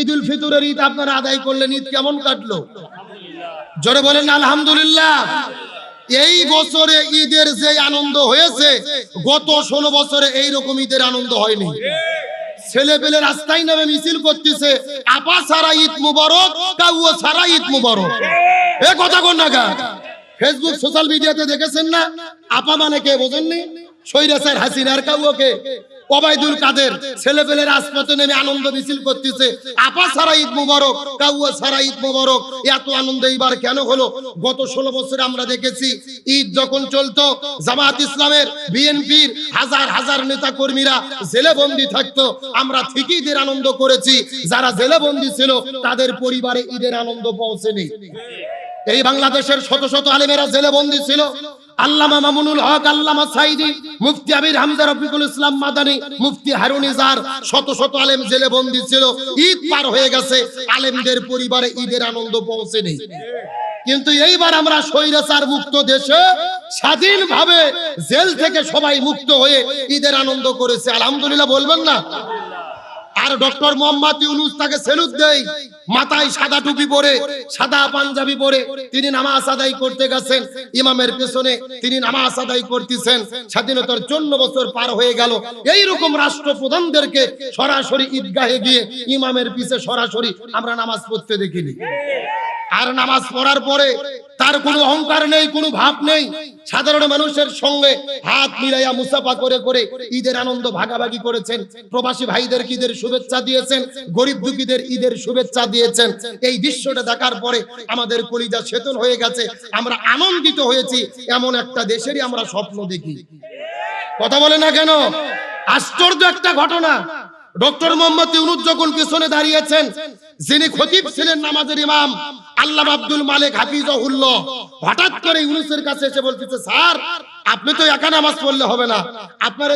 ঈদ উল ফিতরের ঈদ আপনারা আদায় করলেন, ঈদ কেমন কাটলো? জোরে বলেন, আলহামদুলিল্লাহ। এই বছরে ঈদের যে আনন্দ হয়েছে, গত ষোলো বছরে এই রকম ঈদের আনন্দ হয়নি। ছেলে পেলে রাস্তায় নামে মিছিল করতেছে, আপা সারা ঈদ মুবারক, কাউও সারা ঈদ মুবারক। এ কথা কোন নাগা ফেসবুক সোশ্যাল মিডিয়াতে দেখেছেন না? আপা মানে কে, বোঝেননি? সৈরাসার হাসিনার কাউকে। ওবায়দুল কাদের ছেলে পেলে রাজপথে নেমে আনন্দ মিছিল করতেছে। আপা সারা ঈদ মুবারক, কাউয়া সারা ঈদ মুবারক। এত আনন্দ এইবার কেন হলো? গত ষোলো বছরে আমরা দেখেছি, ঈদ যখন চলতো, জামাত ইসলামের বিএনপির হাজার হাজার নেতা কর্মীরা জেলে বন্দি থাকতো। আমরা ঠিকই ঈদের আনন্দ করেছি। যারা জেলে বন্দী ছিল, তাদের পরিবারে ঈদের আনন্দ পৌঁছেনি। এই বাংলাদেশের শত শত আলেমেরা জেলে বন্দী ছিল। আল্লামা মামুনুল হক, আল্লামা সাইদি, মুফতি আবির হামজা রফিকুল ইসলাম মাদানী, মুফতি হারুন ইজার, শত শত আলেম জেলে বন্দী ছিল। ঈদ পার হয়ে গেছে, আলেমদের পরিবারে ঈদের আনন্দ পৌঁছেনি। কিন্তু এইবার আমরা স্বৈরাচার মুক্ত দেশে স্বাধীনভাবে জেল থেকে সবাই মুক্ত হয়ে ঈদের আনন্দ করেছে। আলহামদুলিল্লাহ, বলবেন না? আর ডক্টর মোহাম্মদ ইউনুস তাকে সেলুট দেয়। মাথায় সাদা টুপি পরে, সাদা পাঞ্জাবি পরে তিনি নামাজ আদায় করতে গেছেন। ইমামের পেছনে তিনি নামাজ আদায় করতেছেন। স্বাধীনতার চন্ন বছর পার হয়ে গেল। এই রকম রাষ্ট্রপ্রধানদেরকে সরাসরি ঈদগাহে গিয়ে ইমামের পিছে সরাসরি আমরা নামাজ পড়তে দেখিনি। আর নামাজ পড়ার পরে তার কোনো অহংকার নেই, কোনো ভাব নেই। সাধারণ মানুষের সঙ্গে হাত মিলাইয়া মুসাফা করে করে ঈদের আনন্দ ভাগাভাগি করেছেন। প্রবাসী ভাইদের ঈদের শুভেচ্ছা দিয়েছেন। গরিব দুঃখীদের ঈদের শুভেচ্ছা দিয়েছেন। এই দৃশ্যটা দেখার পরে আমাদের কলিজা চেতন হয়ে গেছে। আমরা আনন্দিত হয়েছি। এমন একটা দেশেরই আমরা স্বপ্ন দেখি। কথা বলে না কেন? আশ্চর্য একটা ঘটনা। ডক্টর মোহাম্মদ ইউনুস যখন পিছনে দাঁড়িয়েছেন, যিনি খতিব ছিলেন নামাজের ইমাম আল্লাহ আব্দুল মালিক হঠাৎ করে ইউনুসের কাছে এসে বলতেছে, স্যার, আপনি তো একা নামাজ পড়লে হবে না।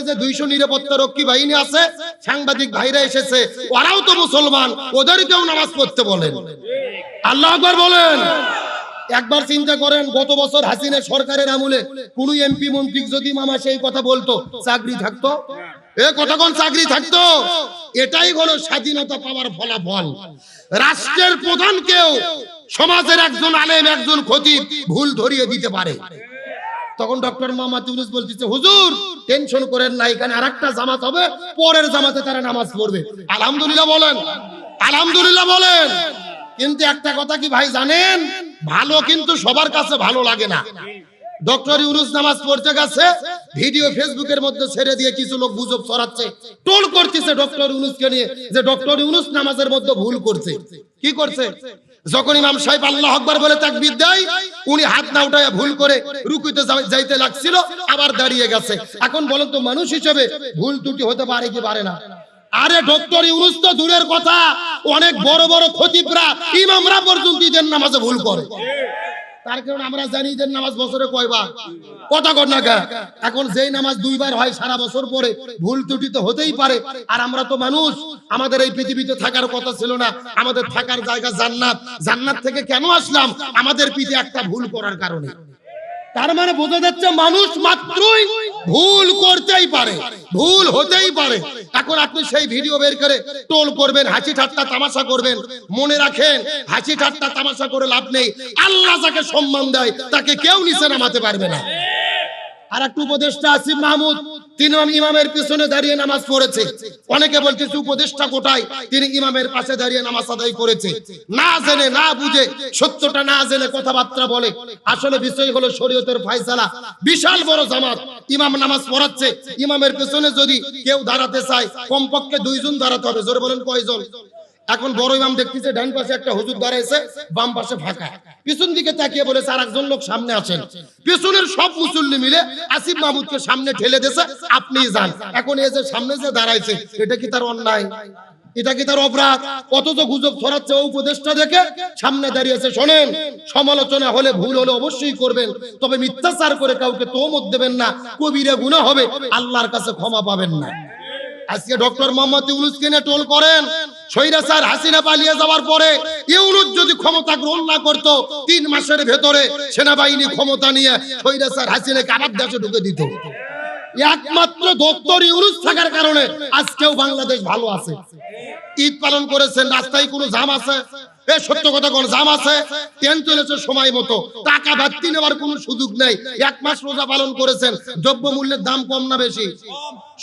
যে দুইশো নিরাপত্তা রক্ষী বাহিনী আছে, সাংবাদিক ভাইরা এসেছে, ওরাও তো মুসলমান, ওদেরকেও নামাজ পড়তে বলেন। আল্লাহ আকবার বলেন। একবার চিন্তা করেন, গত বছর হাসিনা সরকারের আমলে কোন এমপি মন্ত্রী যদি মামা সেই কথা বলতো, চাকরি থাকতো? কতক্ষণ চাকরি থাকতো? এটাই হলো স্বাধীনতা পাওয়ার ফলাফল। রাষ্ট্রের প্রধানকেও সমাজের একজন আলেম, একজন খতিব ভুল ধরিয়ে দিতে পারে। তখন ডক্টর হুজুর টেনশন করেন না, এখানে আরেকটা জামাত হবে, পরের জামাতে তারা নামাজ পড়বে। আলহামদুলিল্লাহ বলেন আলহামদুলিল্লাহ বলেন। কিন্তু একটা কথা কি ভাই জানেন? ভালো কিন্তু সবার কাছে ভালো লাগে না। ডক্টর ইউনুস নামাজ পড়তে গেছে, ভিডিও ফেসবুকের মধ্যে ছেড়ে দিয়ে কিছু লোক গুজব ছড়াচ্ছে। টোল করতেছে ডক্টর ইউনুসকে নিয়ে যে ডক্টর ইউনুস নামাজের মধ্যে ভুল করছে। কি করছে? যখন ইমাম সাহেব আল্লাহ আকবার বলে তাকবীর দেয়, উনি হাত না উঠায় ভুল করে রুকুতে যাইতে লাগছিল, আবার দাঁড়িয়ে গেছে। এখন বলেন তো মানুষ হিসেবে ভুল ত্রুটি হতে পারে কি পারে না? আরে ডক্টর ইউনুস তো দূরের কথা, অনেক বড় বড় খতিবরা ইমামরা পর্যন্ত ঈদের নামাজে ভুল করে। তার কারণ আমরা জানি ঈদের নামাজ বছরে কয়বার? কথা ঘটনা। এখন যেই নামাজ দুইবার হয় সারা বছর পরে, ভুল ত্রুটি তো হতেই পারে। আর আমরা তো মানুষ, আমাদের এই পৃথিবীতে থাকার কথা ছিল না। আমাদের থাকার জায়গা জান্নাত। জান্নাত থেকে কেন আসলাম? আমাদের পিঠে একটা ভুল করার কারণে। তার মানে বোঝা যাচ্ছে মানুষ মাত্রই ভুল করতেই পারে, ভুল হতেই পারে। এখন আপনি সেই ভিডিও বের করে টোল করবেন, হাসি ঠাট্টা তামাশা করবেন। মনে রাখেন, হাসি ঠাট্টা তামাশা করে লাভ নেই। আল্লাহ যাকে সম্মান দেয়, তাকে কেউ নিচে নামাতে পারবে না। আর একটু উপদেষ্টা আসিফ মাহমুদ তিনি ইমামের পিছনে দাঁড়িয়ে নামাজ পড়েছে। অনেকে বলতেছে উপদেষ্টা কোটায় তিনি ইমামের পাশে দাঁড়িয়ে নামাজ আদায় করেছে। না জেনে, না বুঝে, সত্যটা না জেনে কথাবার্তা বলে। আসলে বিষয় হলো শরীয়তের ফয়সালা। বিশাল বড় জামাত। ইমাম নামাজ পড়াচ্ছে। ইমামের পিছনে যদি কেউ দাঁড়াতে চায়, কমপক্ষে দুইজন দাঁড়াতে হবে। জোরে বলেন, কয়জন? এখন বড় ইমাম দেখতেছে, ডান পাশে একটা হুজুর দাঁড়াইছে, বাম পাশে ফাঁকা। পিছন দিকে তাকিয়ে বলেছে আর একজন লোক সামনে আছেন। পিছনের সব মুসল্লি মিলে আসিফ মাহমুদকে সামনে ঠেলে দিয়েছে, আপনি যান। এখন যে সামনে যে দাঁড়াইছে, এটা কি তার অন্যায়? এটা কি তার অপরাধ? অথচ গুজব ছড়াচ্ছে উপদেশটা দেখে সামনে দাঁড়িয়েছে। শোনেন, সমালোচনা হলে ভুল হলে অবশ্যই করবেন, তবে মিথ্যাচার করে কাউকে তোমত দেবেন না, কবিরে গুনাহ হবে, আল্লাহর কাছে ক্ষমা পাবেন না। আজকে ডক্টর মোহাম্মদ ইউনুসকে নিয়ে টোল করেন হাসিনা পালিয়ে যাওয়ার পরে ইউনুস যদি ক্ষমতা গ্রহণ না করত, তিন মাসের ভেতরে সেনাবাহিনী ক্ষমতা নিয়ে সৈরাসার হাসিনাকে আবার দেশে ঢুকে দিত। একমাত্র দপ্তর ইউরুস থাকার কারণে আজকেও বাংলাদেশ ভালো আছে। ঈদ পালন করেছেন, রাস্তায় কোনো জাম আছে? এ সত্য কথা কোন জাম আছে? ট্রেন চলেছে সময় মতো। টাকা বাড়তি নেওয়ার কোনো সুযোগ নেই। এক মাস রোজা পালন করেছেন, দ্রব্য মূল্যের দাম কম না বেশি।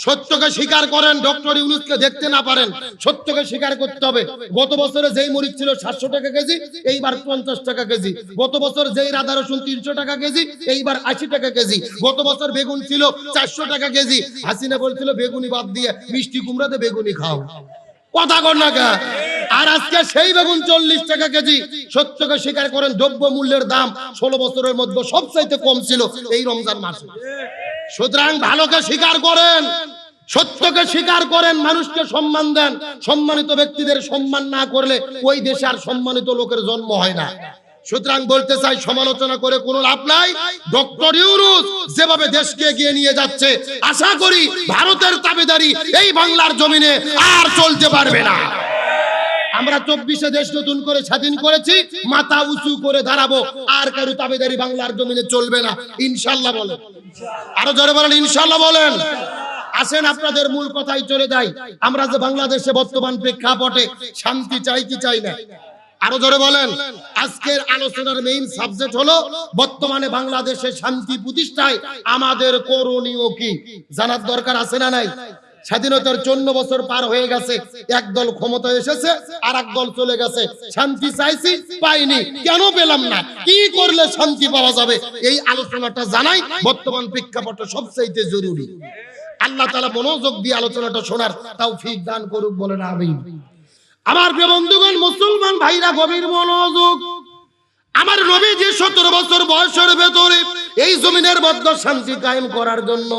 সত্যকে স্বীকার করেন, ডক্টর ইউনুসকে দেখতে না পারেন। সত্যকে স্বীকার করতে হবে। গত বছরে যেই মরিচ ছিল সাতশো টাকা কেজি, এইবার পঞ্চাশ টাকা কেজি। গত বছর যেই রাধা রসুন তিনশো টাকা কেজি, এইবার আশি টাকা কেজি। গত বছর বেগুন ছিল চারশো টাকা কেজি। হাসিনা বলছিল, বেগুনি বাদ দিয়ে মিষ্টি কুমড়াতে বেগুনি খাও। কথা কর না? আর আজকে সেই বেগুন চল্লিশ টাকা কেজি সত্যকে স্বীকার করেন দ্রব্য মূল্যের দাম ষোলো বছরের মধ্যে সবচাইতে কম ছিল এই রমজান মাসে। সুতরাং ভালোকে স্বীকার করেন, সত্যকে স্বীকার করেন, মানুষকে সম্মান দেন, সম্মানিত ব্যক্তিদের সম্মান না করলে ওই দেশে আর সম্মানিত লোকের জন্ম হয় না। সুতরাং বলতে চাই, সমালোচনা করে কোনো লাভ নাই। ডক্টর ইউরুস যেভাবে দেশকে এগিয়ে নিয়ে যাচ্ছে, আশা করি ভারতের তাবেদারি এই বাংলার জমিনে আর চলতে পারবে না। আমরা চব্বিশে দেশ নতুন করে স্বাধীন করেছি, মাথা উঁচু করে দাঁড়াবো। আর কারও তাবেদারি বাংলার জমিনে চলবে না। ইনশাল্লাহ বলেন। আরও জোরে বলেন, ইনশাল্লাহ বলেন। আসেন, আপনাদের মূল কথাই চলে যাই। আমরা যে বাংলাদেশে বর্তমান প্রেক্ষাপটে শান্তি চাই কি চাই না? আরও জোরে বলেন। আজকের আলোচনার মেইন সাবজেক্ট হলো, বর্তমানে বাংলাদেশে শান্তি প্রতিষ্ঠায় আমাদের করণীয় কি? জানার দরকার আছে না নাই? স্বাধীনতার চন্ন বছর পার হয়ে গেছে। একদল ক্ষমতা এসেছে আর এক দল চলে গেছে। শান্তি চাইছি, পাইনি, কেন পেলাম না? কি করলে শান্তি পাওয়া যাবে? এই আলোচনাটা জানাই বর্তমান প্রেক্ষাপটে সবচাইতে জরুরি। আল্লাহ তালা মনোযোগ দিয়ে আলোচনাটা শোনার তাও ফিক দান করুক বলেন আমি আমার বন্ধুগণ, মুসলমান ভাইরা, গভীর মনোযোগ। আমার নবী যে সতেরো বছর বয়সের ভেতরে এই জমিনের মধ্যে শান্তি কায়েম করার জন্য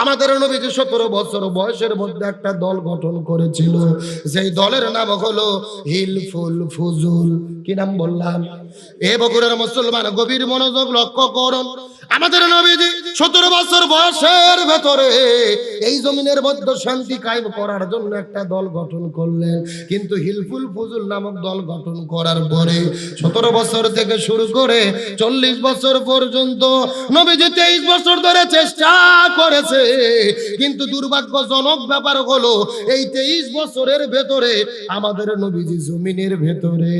আমাদের নবীজি সতেরো বছর বয়সের মধ্যে একটা দল গঠন করেছিল। সেই দলের নাম হলো হিলফুল ফুজুল। কি নাম বললাম? এ বকুরের মুসলমান গভীর মনোযোগ লক্ষ্য করুন। আমাদের নবীজি সতেরো বছর বয়সের ভেতরে এই জমিনের মধ্যে শান্তি কায়েম করার জন্য একটা দল গঠন করলেন। কিন্তু হিলফুল ফুজুল নামক দল গঠন করার পরে সতেরো বছর থেকে শুরু করে চল্লিশ বছর পর্যন্ত নবীজি তেইশ বছর ধরে চেষ্টা করেছে। কিন্তু দুর্ভাগ্যজনক ব্যাপার হলো, এই তেইশ বছরের ভেতরে আমাদের নবীজি জমিনের ভেতরে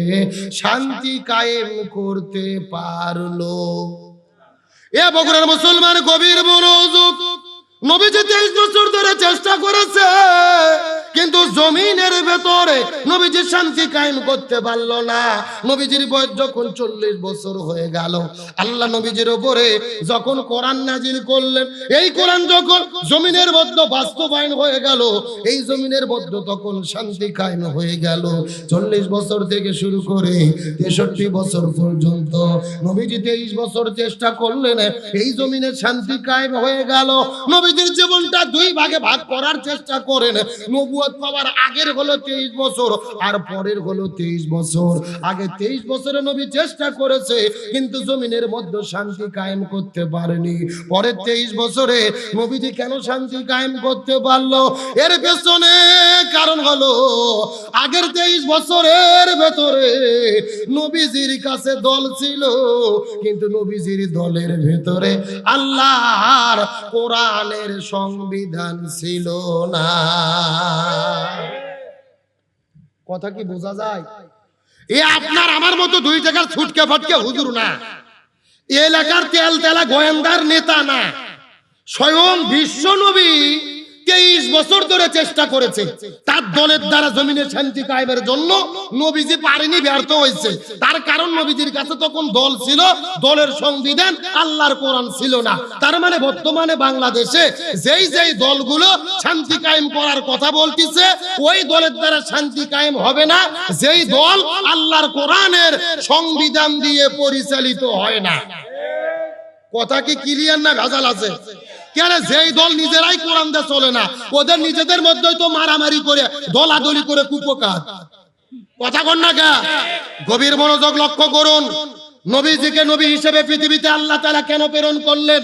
শান্তি কায়েম করতে পারল। এ বগুড়ার মুসলমান গভীর মনোযোগ। নবীজি তেইশ বছর ধরে চেষ্টা করেছে, কিন্তু জমিনের ভেতরে নবীজি শান্তি কায়েম করতে পারল না। নবীজির বয়স যখন চল্লিশ বছর হয়ে গেল, আল্লাহ নবীজির যখন কোরআন নাজিল করলেন, এই কোরআন যখন জমিনের বাস্তবায়ন হয়ে গেল, এই জমিনের মধ্যে তখন শান্তি কায়েম হয়ে গেল। চল্লিশ বছর থেকে শুরু করে তেষট্টি বছর পর্যন্ত নবীজি তেইশ বছর চেষ্টা করলেন, এই জমিনে শান্তি কায়েম হয়ে গেল। নবীজির জীবনটা দুই ভাগে ভাগ করার চেষ্টা করেন। নবুয়ত পাওয়ার আগের হলো তেইশ বছর, আর পরের হলো তেইশ বছর। আগে তেইশ বছরে নবী চেষ্টা করেছে, কিন্তু জমিনের মধ্যে শান্তি কায়েম করতে পারেনি। পরের তেইশ বছরে নবীজি কেন শান্তি কায়েম করতে পারল? এর পেছনে কারণ হলো, আগের তেইশ বছরের ভেতরে নবীজির কাছে দল ছিল, কিন্তু নবীজির দলের ভেতরে আল্লাহর কোরআনের সংবিধান ছিল না। কথা কি বোঝা যায়? এ আপনার আমার মতো দুই জায়গার ছুটকে ফাটকে হুজুর না। এলাকার তেল তেলা গোয়েন্দার নেতা না। স্বয়ং বিশ্ব নবী বছর ধরে চেষ্টা করেছে। তার দলের দ্বারা জমিনে শান্তি কায়েমের জন্য নবীজি পারেনি, ব্যর্থ হয়েছে। তার কারণ নবীজির কাছে তখন দল ছিল, দলের সংবিধান আল্লাহর কোরআন ছিল না। তার মানে বর্তমানে বাংলাদেশে যেই যেই দলগুলো শান্তি কায়েম করার কথা বলতিছে, ওই দলের দ্বারা শান্তি কায়েম হবে না। যেই দল আল্লাহর কোরআনের সংবিধান দিয়ে পরিচালিত হয় না। কথা কি ক্লিয়ার না ভেজাল আছে? কেন যেই দল নিজেরাই কোরআন দিয়ে চলে না? ওদের নিজেদের মধ্যেই তো মারামারি করে, দলাদলি করে কুপকার। কথা কন না গভীর মনোযোগ লক্ষ্য করুন। নবীজিকে নবী হিসেবে পৃথিবীতে আল্লাহ তাআলা কেন প্রেরণ করলেন?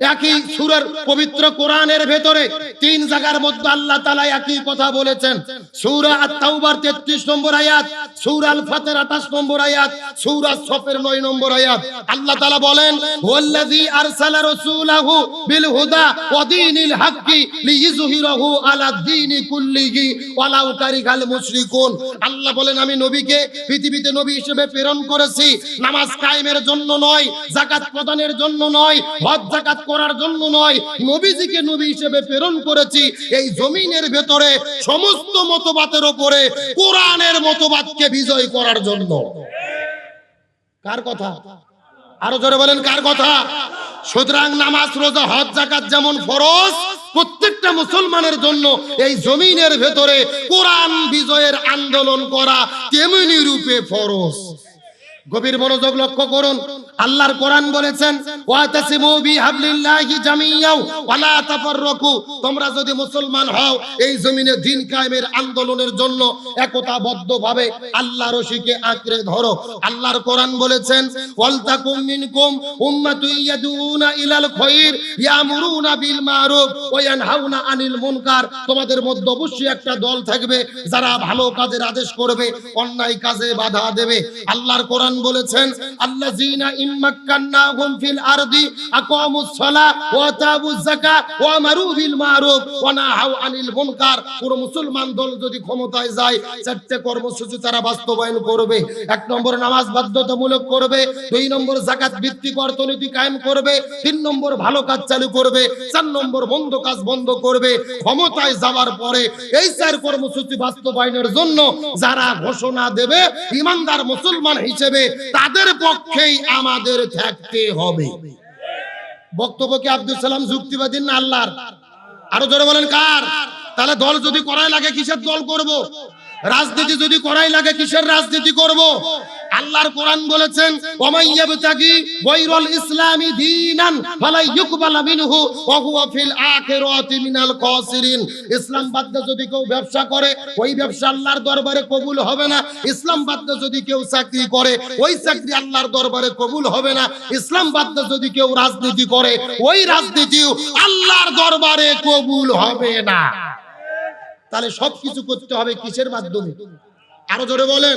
একই সূরার পবিত্র কোরআনের ভেতরে তিন জায়গার মধ্যে আল্লাহ তাআলা একই কথা বলেছেন। সূরা 33 নম্বর আয়াত, সূরা আল ফাতির 28 নম্বর আয়াত, সূরা সফের 9 নম্বর আয়াত। আল্লাহ তাআলা বলেন আল্লাহ বলেন, আমি নবীকে পৃথিবীতে নবী হিসেবে প্রেরণ করেছি। নামাজ কায়েমের জন্য নয়, যাকাত প্রদানের জন্য নয়, হজ যাকাত করার জন্য নয়। নবীজিকে নবী হিসেবে প্রেরণ করেছি এই জমিনের ভেতরে সমস্ত মতবাদের কোরআনের মতবাদকে বিজয় করার জন্য। কার কথা? আরও জোরে বলেন, কার কথা? সুতরাং নামাজ, রোজা, হজ জাকাত যেমন ফরজ, প্রত্যেকটা মুসলমানের জন্য এই জমিনের ভেতরে কোরআন বিজয়ের আন্দোলন করা তেমনি রূপে ফরজ। গভীর মনোযোগ লক্ষ্য করুন। আল্লাহর কোরআন বলেছেন তোমরা যদি মুসলমান হও, এই জমিনে দিন কায়েমের আন্দোলনের জন্য একতাবদ্ধভাবে আল্লাহর রশিকে আঁকড়ে ধরো। আল্লাহর কোরআন বলেছেন, ওয়ালতাকুম মিনকুম উম্মাতুন ইয়াদুনা ইলাল খায়র ইয়ামুরুনা বিল মারুফ ওয়া ইয়ানহাউনা আনিল মুনকার। তোমাদের মধ্যে অবশ্যই একটা দল থাকবে, যারা ভালো কাজের আদেশ করবে, অন্যায় কাজে বাধা দেবে। আল্লাহর কোরআন বলেছেন, আল্লাযীনা ইম্মাক্কান্নাহুম আমারু মারুফ ওয়া নাহাউ আনিল মুনকার পুরো মুসলমান দল যদি ক্ষমতায় যায় কর্মসূচি তারা বাস্তবায়ন করবে। এক নম্বর নামাজ বাধ্যতামূলক করবে। দুই নম্বর যাকাত ভিত্তিক অর্থনীতি কায়েম করবে। তিন নম্বর ভালো কাজ চালু করবে। চার নম্বর মন্দ কাজ বন্ধ করবে। ক্ষমতায় যাওয়ার পরে এই চার কর্মসূচি বাস্তবায়নের জন্য যারা ঘোষণা দেবে, ইমানদার মুসলমান হিসেবে তাদের পক্ষেই আমাদের থাকতে হবে। বক্তব্য কি আব্দুল সালাম যুক্তিবাদী না আল্লাহর? আরও জোরে বলেন কার? তাহলে দল যদি করাই লাগে, কিসের দল করব? রাজনীতি যদি করাই লাগে, কিসের রাজনীতি করব? আল্লাহর কোরআন বলেছেন ওমাইয়াবতাগি ইসলামি দীনান ফালা মিনহু ওয়া ফিল আখিরাতি মিনাল খাসিরিন। ইসলাম বাদ যদি কেউ ব্যবসা করে, ওই ব্যবসা আল্লাহর দরবারে কবুল হবে না। ইসলাম যদি কেউ চাকরি করে, ওই চাকরি আল্লাহর দরবারে কবুল হবে না। ইসলাম যদি কেউ রাজনীতি করে, ওই রাজনীতিও আল্লাহর দরবারে কবুল হবে না। তাহলে সবকিছু করতে হবে কিসের মাধ্যমে? আরও জোরে বলেন।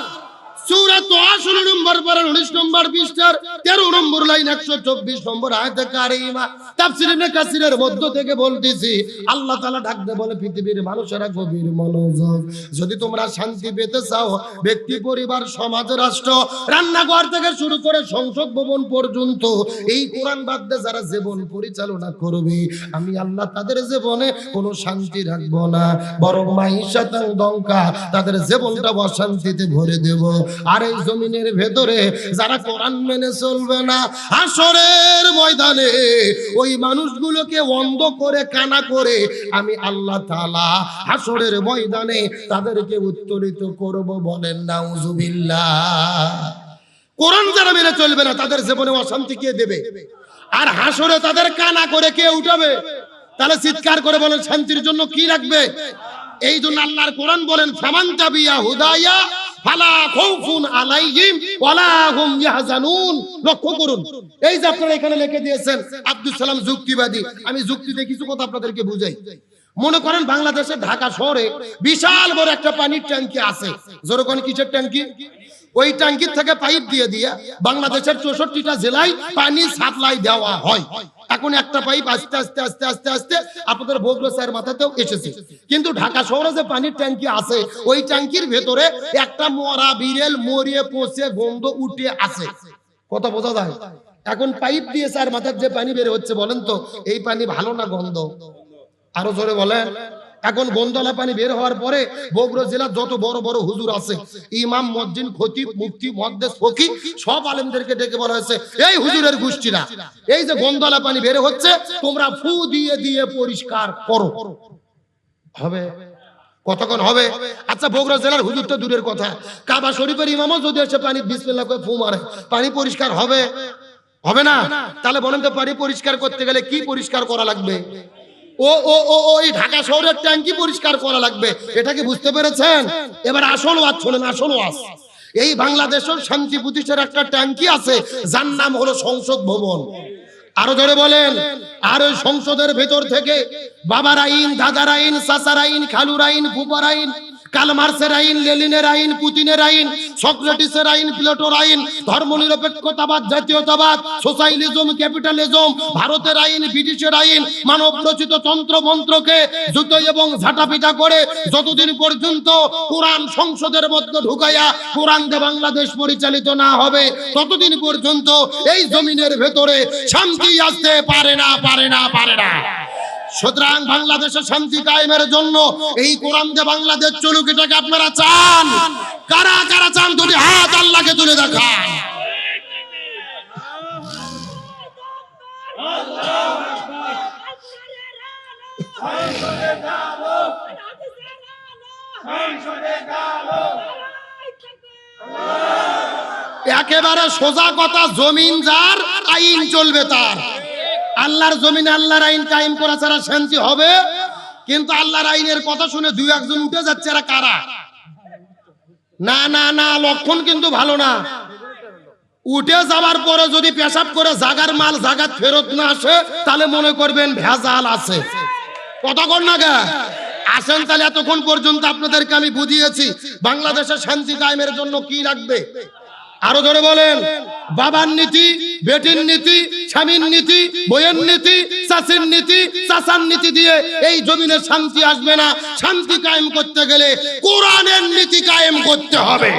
আকবার সূরা তোহা 16 নম্বর পারা 19 নম্বর পৃষ্ঠার 13 নম্বর লাইন 124 নম্বর আয়াতে কারিমা। তাফসীর ইবনে কাসিরের মধ্য থেকে বলতেছি, আল্লাহ তাআলা ডাক বলে, পৃথিবীর মানুষেরা গভীর মনোযোগ। যদি তোমরা শান্তি পেতে চাও, ব্যক্তি, পরিবার, সমাজ, রাষ্ট্র, রান্নাঘর থেকে শুরু করে সংসদ ভবন পর্যন্ত, এই কোরআন বাদ যারা জীবন পরিচালনা করবে, আমি আল্লাহ তাদের জীবনে কোনো শান্তি রাখব না। বরং মাইশাতাং তাদের জীবনটা অশান্তিতে ভরে দেব। আর এই জমিনের ভেতরে যারা কোরআন মেনে চলবে না হাসরের ময়দানে ওই মানুষগুলোকে অন্ধ করে, কানা করে আমি আল্লাহ তাআলা হাসরের ময়দানে তাদেরকে উত্তরিত করব বলেন, নাউজুবিল্লাহ। কোরআন যারা মেনে চলবে না, তাদের জীবনে অশান্তি কে দেবে? আর হাসরে তাদের কানা করে কে উঠাবে? তাহলে চিৎকার করে বলেন, শান্তির জন্য কি রাখবে? এই জন্য আল্লাহর কোরআন বলেন, ফামান তাবিয়া হুদাইয়া ফালা খাউফুন আলাইহিম ওয়ালা হুম ইয়াহজানুন। লক্ষ্য করুন, এই যে আপনারা এখানে লিখে দিয়েছেন আব্দুল সালাম যুক্তিবাদী। আমি যুক্তিতে কিছু কথা আপনাদেরকে বুঝাই। মনে করেন বাংলাদেশের ঢাকা শহরে বিশাল বড় একটা পানির ট্যাঙ্কি আছে। জোরকন কিসের ট্যাঙ্কি? ওই ট্যাঙ্কির থেকে পাইপ দিয়ে দিয়ে বাংলাদেশের চৌষট্টিটা জেলায় পানি সাপ্লাই দেওয়া হয়। এখন একটা পাইপ আস্তে আস্তে আস্তে আস্তে আস্তে আপনাদের বগুড়া স্যার মাথাতেও এসেছে। কিন্তু ঢাকা শহরে যে পানির ট্যাঙ্কি আছে, ওই ট্যাঙ্কির ভেতরে একটা মরা বিড়েল মরিয়ে পচে গন্ধ উঠে আছে। কথা বোঝা যায়? এখন পাইপ দিয়ে স্যার মাথার যে পানি বের হচ্ছে বলেন তো, এই পানি ভালো না গন্ধ? আরও জোরে বলেন। এখন গন্ডলা পানি বের হওয়ার পরে বগুড়া জেলার যত বড় বড় হুজুর আছে, ইমাম, মসজিদ, খতিব, মুফতি, মহাদ্দেশ ফকি সব আলেমদেরকে ডেকে বলা হয়েছে, এই হুজুরের গোষ্ঠীরা, এই যে গন্ডলা পানি বের হচ্ছে, তোমরা ফু দিয়ে দিয়ে পরিষ্কার করো। হবে? কতক্ষণ হবে? আচ্ছা বগুড়া জেলার হুজুর তো দূরের কথা। কাবা শরীফের ইমামও যদি এসে পানি বিসমিল্লাহ করে ফু মারে, পানি পরিষ্কার হবে? হবে না? তাহলে বলেন তো পানি পরিষ্কার করতে গেলে কি পরিষ্কার করা লাগবে? ও ও ও ওই ঢাকা শহরের ট্যাঙ্কি পরিষ্কার করা লাগবে। এটা কি বুঝতে পেরেছেন? এবার আসল ওয়াজ শোনেন আসল ওয়াজ এই বাংলাদেশের শান্তি প্রতিষ্ঠার একটা ট্যাঙ্কি আছে, যার নাম হলো সংসদ ভবন। আরও ধরে বলেন, আর ওই সংসদের ভেতর থেকে বাবার আইন, দাদার আইন, চাচার আইন, খালুর আইন ফুপার আইন কালমার্সের আইন লেলিনের আইন, পুতিনের আইন, সক্রেটিসের আইন, প্লেটোর আইন, ধর্মনিরপেক্ষতাবাদ, জাতীয়তাবাদ সোশ্যালিজম ক্যাপিটালিজম, ভারতের আইন, ব্রিটিশের আইন মানব রচিত তন্ত্র মন্ত্রকে জুতো এবং ঝাঁটাপিটা করে যতদিন পর্যন্ত কোরআন সংসদের মধ্যে ঢুকাইয়া কোরআন দিয়ে বাংলাদেশ পরিচালিত না হবে, ততদিন পর্যন্ত এই জমিনের ভেতরে শান্তি আসতে পারে না পারে না পারে না। সুতরাং বাংলাদেশে শান্তি কায়েমের জন্য এই কোরআন দিয়ে বাংলাদেশ চলুক, এটাকে আপনারা চান। কারা কারা চান দুটি হাত আল্লাহকে তুলে দেখান। একেবারে সোজা কথা, জমিন যার, আইন চলবে তার। আল্লাহর জমিনে আল্লাহর আইন কায়েম করা ছাড়া শান্তি হবে? কিন্তু আল্লাহর আইনের কথা শুনে দুই একজন উঠে যাচ্ছে, এরা কারা? না না না, লক্ষণ কিন্তু ভালো না। উঠে যাওয়ার পরে যদি পেশাব করে জাগার মাল জাগাত ফেরত না আসে, তাহলে মনে করবেন ভেজাল আছে। কতক্ষণ না গা। আসেন তাহলে এতক্ষণ পর্যন্ত আপনাদেরকে আমি বুঝিয়েছি বাংলাদেশের শান্তি কায়েমের জন্য কি লাগবে? আরও ধরে বলেন। বাবার নীতি, বেটির নীতি, স্বামীর নীতি, বইয়ের নীতি, চাষির নীতি চাষার নীতি দিয়ে এই জমিনে শান্তি আসবে না। শান্তি কায়েম করতে গেলে কোরআনের নীতি কায়েম করতে হবে।